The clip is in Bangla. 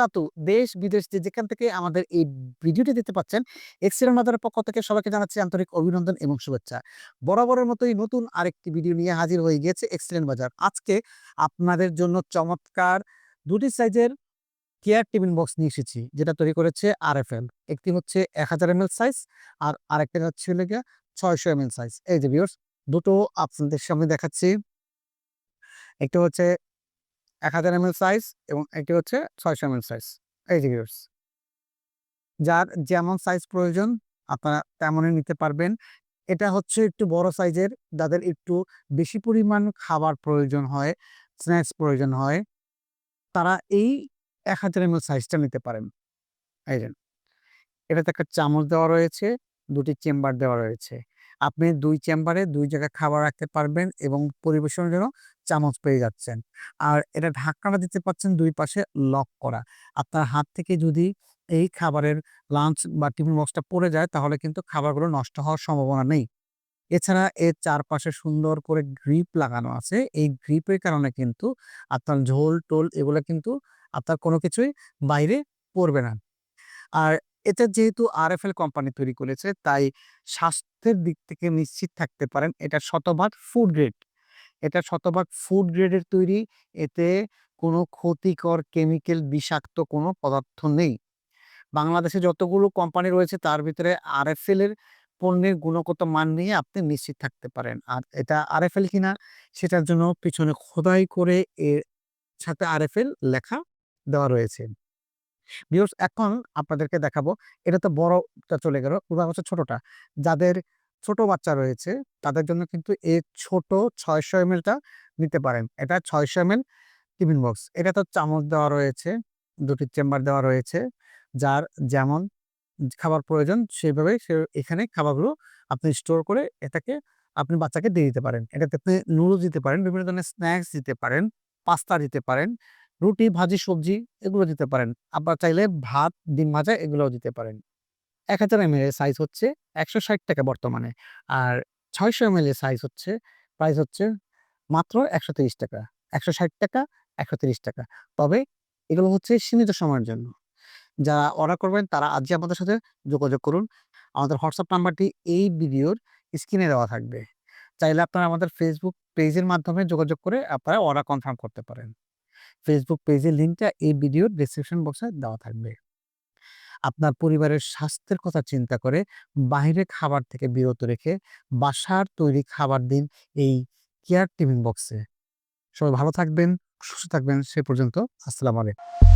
কাতু দেশ, বিদেশ যে যেখান থেকে আমাদের এই ভিডিওটি দেখতে পাচ্ছেন এক্সিলেন্ট বাজারের পক্ষ থেকে সবাইকে জানাচ্ছি আন্তরিক অভিনন্দন এবং শুভেচ্ছা। বরাবরের মতোই নতুন আরেকটি ভিডিও নিয়ে হাজির হয়ে গিয়েছে এক্সিলেন্ট বাজার আজকে আপনাদের জন্য চমৎকার দুটি সাইজের কেয়ার টিফিন বক্স নিয়ে এসেছি, যেটা তৈরি করেছে আর এফ এল একটি হচ্ছে এক হাজার এম এল সাইজ আর আরেকটা হচ্ছে লেগে ছয়শো এম সাইজ এই যে ভিউর্স দুটো আপনাদের সামনে দেখাচ্ছি। একটা হচ্ছে এক হাজার এম সাইজ এবং একটি হচ্ছে ছয়শো এম সাইজ এই ভিউর্স যার যেমন সাইজ প্রয়োজন, আপনারা তেমনই নিতে পারবেন। এটা হচ্ছে একটু বড় সাইজের যাদের একটু বেশি পরিমাণ খাবার প্রয়োজন হয় স্ন্যাক্স প্রয়োজন হয়, তারা এই এক হাজার এম সাইজটা নিতে পারেন। এই যে, এটাতে একটা চামচ দেওয়া রয়েছে, দুটি চেম্বার দেওয়া রয়েছে। আপনি দুই চেম্বারে দুই জায়গায় খাবার রাখতে পারবেন এবং পরিবেশনের জন্য চামচ পেয়ে যাচ্ছেন। আর এটা ঢাকনাটা দিতে পাচ্ছেন দুই পাশে লক করা। আপনার হাত থেকে যদি এই খাবারের লাঞ্চ বা টিফিন বক্সটা পড়ে যায়, তাহলে কিন্তু খাবারগুলো নষ্ট হওয়ার সম্ভাবনা নেই। এছাড়া এর চারপাশে সুন্দর করে গ্রিপ লাগানো আছে। এই গ্রিপের কারণে কিন্তু আপনার ঝোল, টোল এগুলো কিন্তু আপনার কোনো কিছুই বাইরে পড়বে না। আর এটা যেহেতু আরএফএল কোম্পানি তৈরি করেছে, তাই স্বাস্থ্যের দিক থেকে নিশ্চিত থাকতে পারেন, এটা শতভাগ ফুড গ্রেড এটা শতভাগ ফুড গ্রেডের তৈরি, এতে কোনো ক্ষতিকর কেমিক্যাল বিষাক্ত কোনো পদার্থ নেই। বাংলাদেশে যতগুলো কোম্পানি রয়েছে, তার ভিতরে আরএফএল এর পণ্যের গুণগত মান নিয়ে আপনি নিশ্চিত থাকতে পারেন। আর এটা আরএফএল কিনা, সেটার জন্য পিছনে খোদাই করে এর সাথে আরএফএল লেখা দেওয়া রয়েছে। ভিউয়ার্স এখন আপনাদেরকে দেখাবো, এটা তো বড়টা চলে গেল এবার হচ্ছে ছোটটা। যাদের ছোট বাচ্চা রয়েছে, তাদের জন্য কিন্তু এই ছোট ছয়শো এম টা নিতে পারেন। এটা ছয়শো এম এল টিফিন বক্স। এটা তো চামচ দেওয়া রয়েছে, দুটি চেম্বার দেওয়া রয়েছে, যার যেমন খাবার প্রয়োজন সেইভাবে সে এখানে খাবারগুলো আপনি স্টোর করে এটাকে আপনি বাচ্চাকে দিয়ে দিতে পারেন। এটাতে আপনি নুডলস দিতে পারেন, বিভিন্ন ধরনের স্ন্যাক্স দিতে পারেন, পাস্তা দিতে পারেন রুটি, ভাজি, সবজি এগুলো দিতে পারেন। আবার চাইলে ভাত, ডিম ভাজা এগুলোও দিতে পারেন। এক হাজার এম এর সাইজ হচ্ছে একশো ষাট টাকা বর্তমানে। আর ছয়শো এম এর সাইজ হচ্ছে প্রাইস হচ্ছে মাত্র একশো তিরিশ টাকা। একশো ষাট টাকা, একশো তিরিশ টাকা। তবে এগুলো হচ্ছে সীমিত সময়ের জন্য। যারা অর্ডার করবেন, তারা আজই আমাদের সাথে যোগাযোগ করুন। আমাদের হোয়াটসঅ্যাপ নাম্বারটি এই ভিডিওর স্ক্রিনে দেওয়া থাকবে। চাইলে আপনারা আমাদের ফেসবুক পেজের মাধ্যমে যোগাযোগ করে আপনারা অর্ডার কনফার্ম করতে পারেন। ফেসবুক পেজের লিঙ্কটা এই ভিডিওর ডিসক্রিপশন বক্সে দেওয়া থাকবে। আপনার পরিবারের স্বাস্থ্যের কথা চিন্তা করে বাইরে খাবার থেকে বিরত রেখে বাসার তৈরি খাবার দিন এই কেয়ার টিফিন বক্সে সবাই ভালো থাকবেন, সুস্থ থাকবেন, সে পর্যন্ত আসসালামু আলাইকুম।